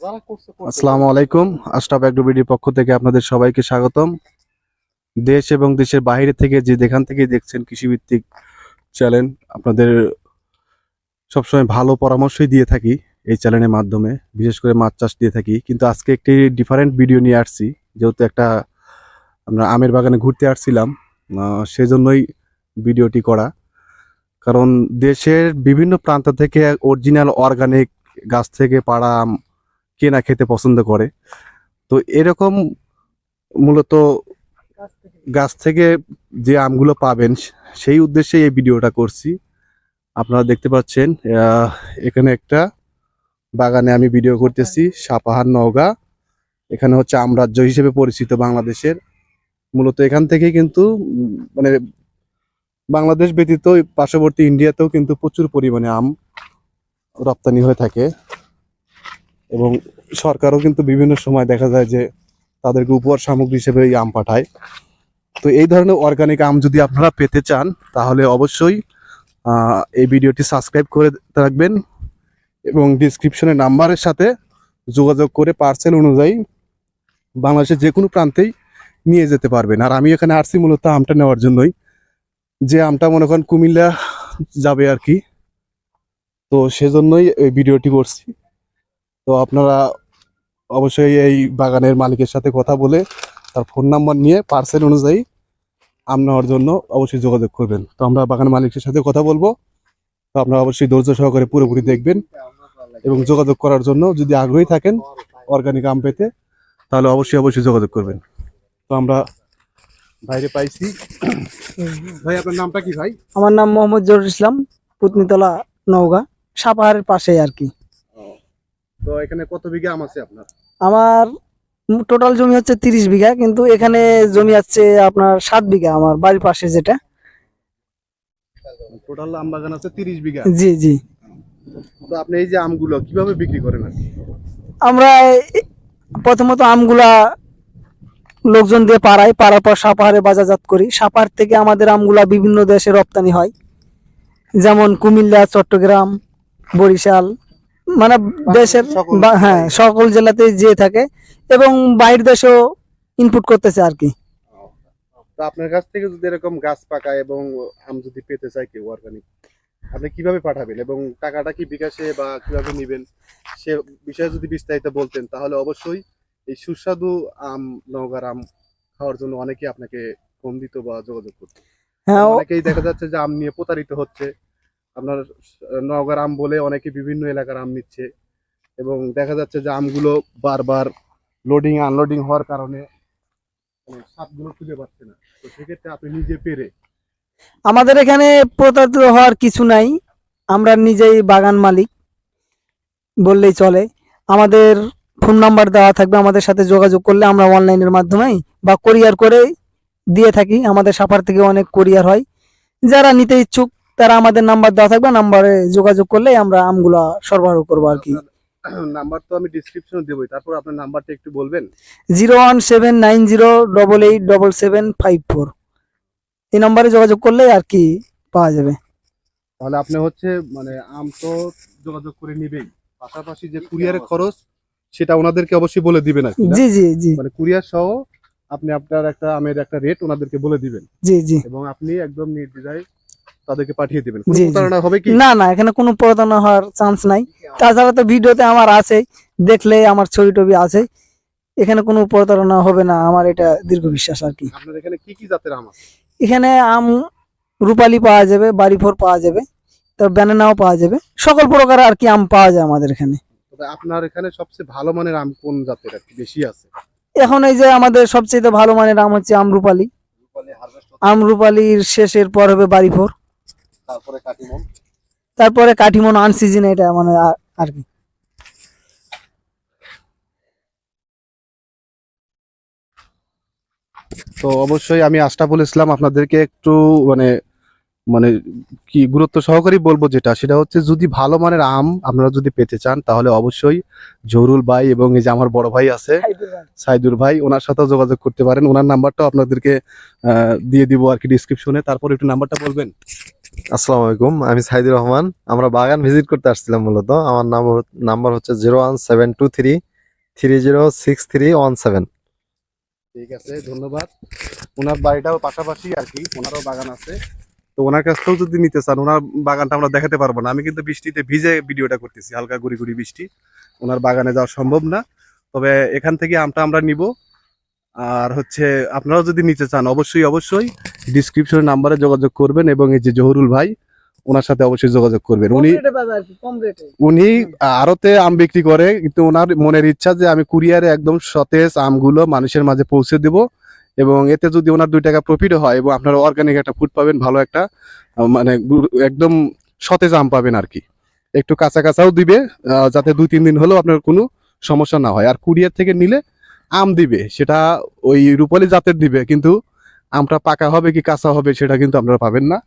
আসসালামু আলাইকুম। আশরাফ অ্যাগ্রোবিডির পক্ষ থেকে আপনাদের সবাইকে স্বাগতম। দেশ এবং দেশের বাইরে থেকে যে যেখান থেকে দেখছেন কৃষিভিত্তিক চ্যানেল, আপনাদের সবসময় ভালো পরামর্শই দিয়ে থাকি এই চ্যানেলের মাধ্যমে, বিশেষ করে মাছ চাষ দিয়ে থাকি। কিন্তু আজকে একটি ডিফারেন্ট ভিডিও নিয়ে আসছি। যেহেতু একটা আমরা আমের বাগানে ঘুরতে আসছিলাম সেজন্যই ভিডিওটি করা। কারণ দেশের বিভিন্ন প্রান্ত থেকে অরিজিনাল অর্গানিক গাছ থেকে পাড়া আম কেনা খেতে পছন্দ করে। তো এরকম মূলত গাছ থেকে যে আমগুলো পাবেন, সেই উদ্দেশ্যে এই ভিডিওটা করছি। আপনারা দেখতে পাচ্ছেন এখানে একটা বাগানে আমি ভিডিও করতেছি সাপাহার নওগাঁ। এখানে হচ্ছে আমরাজ্য হিসেবে পরিচিত বাংলাদেশের। মূলত এখান থেকেই কিন্তু মানে বাংলাদেশ ব্যতীত পার্শ্ববর্তী ইন্ডিয়াতেও কিন্তু প্রচুর পরিমাণে আম রপ্তানি হয়ে থাকে। এবং সরকারও কিন্তু বিভিন্ন সময় দেখা যায় যে তাদেরকে উপহার সামগ্রী হিসেবে এই আম পাঠায়। তো এই ধরনের অর্গানিক আম যদি আপনারা পেতে চান, তাহলে অবশ্যই এই ভিডিওটি সাবস্ক্রাইব করে রাখবেন এবং ডিসক্রিপশনে নাম্বারের সাথে যোগাযোগ করে পার্সেল অনুযায়ী বাংলাদেশের যে কোনো প্রান্তেই নিয়ে যেতে পারবেন। আর আমি এখানে আসছি মূলত আমটা নেওয়ার জন্যই। যে আমটা মনে করেন কুমিল্লা যাবে আর কি। তো সেজন্যই এই ভিডিওটি করছি। তো আপনারা অবশ্যই এই বাগানের মালিকের সাথে কথা বলে তার ফোন নাম্বার নিয়ে পার্সেল অনুযায়ী আম নেওয়ার জন্য অবশ্যই যোগাযোগ করবেন। তো আমরা বাগানের মালিকের সাথে কথা বলব। তো আপনারা অবশ্যই ধৈর্য সহকারে পুরোপুরি দেখবেন এবং যোগাযোগ করার জন্য যদি আগ্রহী থাকেন অর্গানিক আম পেতে, তাহলে অবশ্যই অবশ্যই যোগাযোগ করবেন। তো আমরা বাইরে পাইছি। ভাই, আপনার নামটা কি ভাই? আমার নাম মোহাম্মদ জহুর ইসলাম, পুতনিতলা নওগাঁ, সাপাহারের পাশে আর কি। তো এখানে কত বিঘা আম আছে আপনার? আমার টোটাল জমি হচ্ছে তিরিশ বিঘা কিন্তু এখানে জমি আছে আপনার সাত বিঘা আমার বাড়ির পাশে যেটা। টোটাল আম বাগান আছে তিরিশ বিঘা। জি জি। তো আপনি এই যে আমগুলো কীভাবে বিক্রি করেন আর আমরা প্রথমত আমগুলা লোকজন দিয়ে পাড়াই পাড়ার পর সাপাহারে বাজারজাত করি। সাপাহার থেকে আমাদের আমগুলা বিভিন্ন দেশে রপ্তানি হয়। যেমন কুমিল্লা চট্টগ্রাম বরিশাল। মানে দেশের হ্যাঁ সকল জেলাতে যেয়ে থাকে এবং বাইরের দেশেও ইনপুট করতেছে আর কি। তো আপনার কাছ থেকে যদি এরকম গাছ পাকা এবং আম যদি পেতে চায় কেউ অর্গানিক আপনি কীভাবে পাঠাবেন এবং টাকাটা কি বিকাশে বা কীভাবে নেবেন? সে বিষয়ে যদি বিস্তারিত বলতেন তাহলে অবশ্যই এই সুস্বাদু আম নওগাঁর আম খাওয়ার জন্য অনেকে আপনাকে ফোন দিত বা যোগাযোগ করত। হ্যাঁ অনেকেই দেখা যাচ্ছে যে আম নিয়ে প্রতারিত হচ্ছে। আপনার আহ, নওগাঁর আম বলে অনেকে বিভিন্ন এলাকার আম নিচ্ছে এবং দেখা যাচ্ছে যে আমগুলো বারবার লোডিং আনলোডিং হওয়ার কারণে সাপগুলো খুঁজে পাচ্ছে না। তো সেক্ষেত্রে আপনি নিজে পেরে আমাদের এখানে প্রতারিত হওয়ার কিছু নাই। আমরা নিজেই বাগান মালিক বললেই চলে। আমাদের ফোন নাম্বার দেওয়া থাকবে আমাদের সাথে যোগাযোগ করলে আমরা অনলাইনের মাধ্যমে বা কোরিয়ার করে দিয়ে থাকি। আমাদের সাফার থেকে অনেক কোরিয়ার হয়। যারা নিতে ইচ্ছুক তারা আমাদের নাম্বার দেওয়া থাকবে নাম্বারে যোগাযোগ করলে আমরা আমগুলা সরবরাহ করব আর কি। নাম্বার তো আমি ডিসক্রিপশনে দেবই তারপর আপনার নাম্বারটা একটু বলবেন? Zero one seven nine zero double eight double seven five four এই নাম্বারে যোগাযোগ করলে আর কি পাওয়া যাবে। তাহলে আপনি হচ্ছে মানে আম তো যোগাযোগ করে নিবেই। পাশাপাশি যে কুরিয়ারের খরচ সেটা ওনাদেরকে অবশ্যই বলে দিবেন আর? জি জি জি। মানে কুরিয়ার সহ আপনি আপনার একটা আমের একটা রেট ওনাদেরকে বলে দিবেন। জি জি। এবং আপনি একদম নির্দ্বিধায় তাদেরকে পাঠিয়ে দিবেন। জি। প্রতারণা হবে কি? না না এখানে কোনো প্রতারণা হওয়ার চান্স নাই। তাছাড়া তো ভিডিওতে আমার আছে দেখলে আমার ছবি টবি আছে। এখানে কোনো প্রতারণা হবে না আমার এটা দীর্ঘ বিশ্বাস আর কি। আপনার এখানে কি কি জাতের আম আছে? এখানে আম রূপালি পাওয়া যাবে বাড়িফোর পাওয়া যাবে তারপর ব্যানানাও পাওয়া যাবে। সকল প্রকার আর কি আম পাওয়া যায় আমাদের এখানে। তবে আপনার এখানে সবচেয়ে ভালো মানের আম কোন জাতের আর কি? বেশি আছে। এখন এই যে আমাদের সবচেয়ে ভালো মানের আম হচ্ছে আমরুপালি আমরুপালির শেষের পর হবে বাড়িফোর তারপরে কাটিমন তারপরে কাঠিমন আনসিজন এটা মানে আর কি। তো অবশ্যই আমি আশরাফুল ইসলাম আপনাদেরকে একটু মানে মানে কি গুরুত্ব সহকারী বলব যেটা সেটা হচ্ছে যদি ভালো মানের আম আপনারা যদি পেতে চান তাহলে অবশ্যই জহুরুল ভাই এবং এই যে আমার বড় ভাই আছে সাইদুর ভাই। ওনার সাথেও যোগাযোগ করতে পারেন। ওনার নাম্বারটাও আপনাদেরকে আহ, দিয়ে দিব আর কি ডিসক্রিপশনে তারপর একটু নাম্বারটা বলবেন? আসসালামু আলাইকুম, আমি সাইদুর রহমান। আমরা বাগান ভিজিট করতে আসছিলাম মূলত। আমার নাম নাম্বার হচ্ছে zero one seven two three three zero six three one seven. ঠিক আছে, ধন্যবাদ। ওনার বাড়িটাও পাশাপাশি আর কি, ওনারও বাগান আছে। তো ওনার কাছ থেকেও যদি নিতে চান, ওনার বাগানটা আমরা দেখাতে পারব না। আমি কিন্তু বৃষ্টিতে ভিজে ভিডিওটা করতেছি, হালকা গুড়ি গুড়ি বৃষ্টি। ওনার বাগানে যাওয়া সম্ভব না। তবে এখান থেকে আমটা আমরা নিব। আর হচ্ছে আপনারাও যদি নিতে চান অবশ্যই অবশ্যই ডিসক্রিপশনের নাম্বারে যোগাযোগ করবেন এবং এই যে জহুরুল ভাই ওনার সাথে অবশ্যই যোগাযোগ করবেন। উনি উনি আরতে আম বিক্রি করে কিন্তু ওনার মনের ইচ্ছা যে আমি কুরিয়ারে একদম সতেজ আমগুলো মানুষের মাঝে পৌঁছে দেব এবং এতে যদি ওনার দুই টাকা প্রফিট হয় এবং আপনারা অর্গানিক একটা ফুড পাবেন ভালো একটা মানে একদম সতেজ আম পাবেন আর কি। একটু কাঁচা কাঁচাও দিবে যাতে দুই তিন দিন হলেও আপনার কোনো সমস্যা না হয়। আর কুরিয়ার থেকে নিলে আম দিবে, সেটা ওই রূপালি জাতের দিবে, কিন্তু আমটা পাকা হবে কি কাঁচা হবে সেটা কিন্তু আপনারা পাবেন না।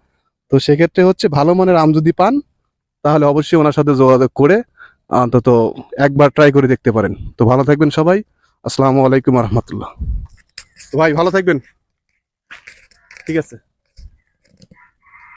তো সেক্ষেত্রে হচ্ছে ভালো মানের আম যদি পান, তাহলে অবশ্যই ওনার সাথে যোগাযোগ করে অন্তত একবার ট্রাই করে দেখতে পারেন। তো ভালো থাকবেন সবাই। আসসালামু আলাইকুম রহমতুল্লাহ। তো ভাই, ভালো থাকবেন। ঠিক আছে।